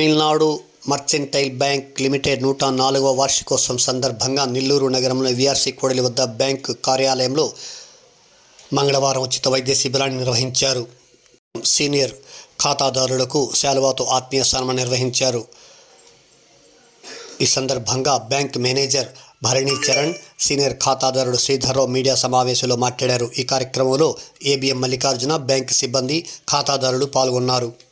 Tamil Nadu mercantile bank limited నూట నాలుగవ వార్షికోత్సవం సందర్భంగా నెల్లూరు నగరంలో విఆర్సీ కోడలి వద్ద బ్యాంకు కార్యాలయంలో మంగళవారం ఉచిత వైద్య శిబిరాన్ని నిర్వహించారు. సీనియర్ ఖాతాదారులకు శాలువాతో ఆత్మీయ సన్మానం నిర్వహించారు. ఈ సందర్భంగా bank manager Bharani Charan senior ఖాతాదారుడు శ్రీధర్రావు మీడియా సమావేశంలో మాట్లాడారు. ఈ కార్యక్రమంలో ఏబిఎం మల్లికార్జున బ్యాంక్ సిబ్బంది ఖాతాదారులు పాల్గొన్నారు.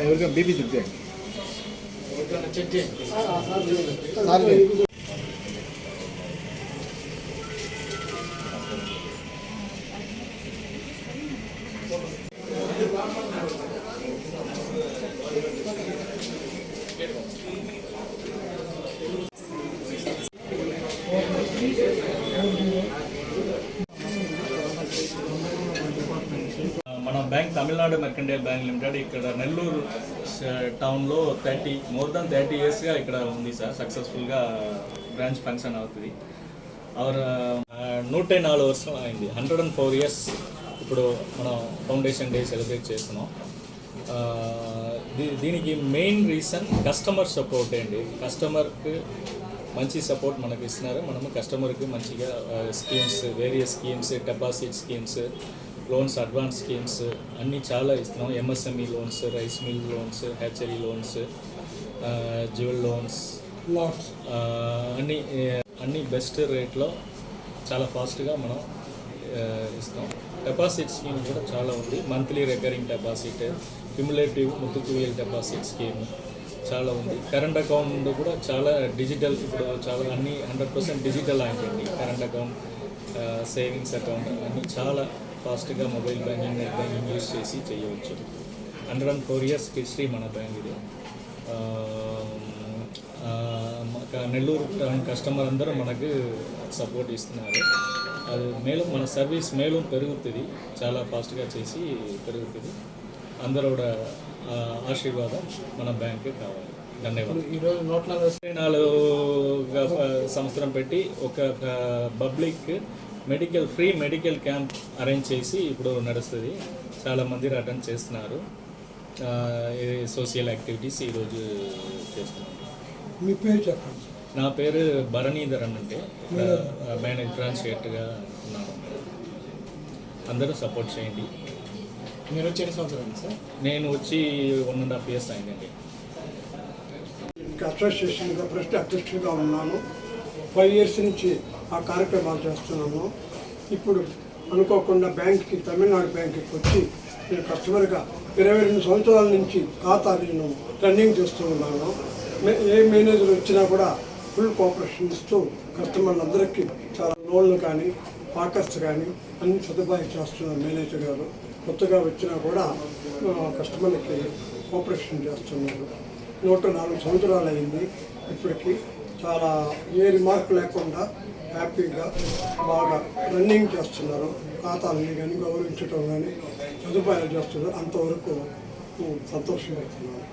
ఎవరికైనా బీపీ చెక్ చేయండి. మన తమిళనాడు మెర్కండైల్ బ్యాంక్ లిమిటెడ్ ఇక్కడ నెల్లూరు టౌన్లో థర్టీ మోర్ దాన్ థర్టీ ఇయర్స్గా ఇక్కడ ఉంది సార్ సక్సెస్ఫుల్గా బ్రాంచ్ ఫంక్షన్ అవుతుంది. అవర్ నూట నాలుగు వర్షం అయింది. హండ్రెడ్ అండ్ ఫోర్ ఇయర్స్ ఇప్పుడు మనం ఫౌండేషన్ డే సెలబ్రేట్ చేస్తున్నాం. దీ- దీనికి మెయిన్ రీజన్ కస్టమర్ సపోర్ట్ అండి. కస్టమర్కి మంచి సపోర్ట్ మనకు ఇస్తున్నారు. మనము కస్టమర్కి మంచిగా schemes various schemes deposit schemes loans advance schemes అన్నీ చాలా ఇస్తున్నాం. MSME loans rice mill loans hatchery loans jewel loans ఆ, అన్ని అన్ని బెస్ట్ రేట్లో చాలా ఫాస్ట్గా మనం ఇస్తాం డిపాజిట్ స్కీమ్ కూడా చాలా ఉంది. మంత్లీ రికరింగ్ డిపాజిట్ క్యుములేటివ్ ముత్తుకు వేలు డిపాజిట్ స్కీమ్ చాలా ఉంది. కరెంట్ అకౌంట్ కూడా చాలా డిజిటల్ ఇప్పుడు చాలా అన్ని హండ్రెడ్ పర్సెంట్ డిజిటల్ అయిందండి కరెంట్ అకౌంట్ సేవింగ్స్ అకౌంట్ అన్నీ చాలా ఫాస్ట్గా mobile banking net banking use చేసి చేయవచ్చు. Under one four years history మన బ్యాంక్ ఇది. నెల్లూరు కస్టమర్ అందరూ మనకు సపోర్ట్ ఇస్తున్నారు. అది మేలు మన సర్వీస్ మేలు పెరుగుతుంది. చాలా ఫాస్ట్గా చేసి పెరుగుతుంది. అందరూ కూడా ఆశీర్వాదం మన బ్యాంకు కావాలి. ధన్యవాదాలు. ఈరోజు నూట నలభై నాలుగు సంవత్సరం పెట్టి ఒక public medical free medical camp arrange చేసి ఇప్పుడు నడుస్తుంది. చాలా మంది అటెండ్ చేస్తున్నారు. సోషల్ యాక్టివిటీస్ ఈరోజు చేస్తున్నాం మీ పేరు చెప్పండి. నా పేరు భరణీధరన్ అంటే మేనేజ్ హెడ్గా ఉన్నాను. అందరూ సపోర్ట్ చేయండి. మీరు వచ్చి ఎన్ని సంవత్సరాలు సార్? నేను వచ్చి వన్ అండ్ హాఫ్ ఇయర్స్ అయిందండి. అసోసియేషన్గా ప్రెసిడెంట్ అధ్యక్షుడిగా ఉన్నాను. ఫైవ్ ఇయర్స్ నుంచి ఆ కార్యక్రమాలు చేస్తున్నాను. ఇప్పుడు అనుకోకుండా బ్యాంక్కి తమిళనాడు బ్యాంక్కి వచ్చి నేను కస్టమర్గా ఇరవై రెండు సంవత్సరాల నుంచి ఖాతా నేను రన్నింగ్ చేస్తూ ఉన్నాను. మే- ఏ మేనేజర్ వచ్చినా కూడా ఫుల్ కోఆపరేషన్ ఇస్తూ కస్టమర్లందరికీ చాలా లోన్లు కానీ పాకర్స్ కానీ అన్ని సదుపాయం చేస్తున్నారు మేనేజర్ గారు. కొత్తగా వచ్చినా కూడా కస్టమర్లకి కోఆపరేషన్ చేస్తున్నారు. నూట నాలుగు సంవత్సరాలు అయింది ఇప్పటికి చాలా ఏ రిమార్క్ లేకుండా హ్యాపీగా బాగా రన్నింగ్ చేస్తున్నారు. ఖాతాలని కానీ గౌరవించడం కానీ సదుపాయాలు చేస్తున్నారు. అంతవరకు సంతోషంగా అవుతున్నారు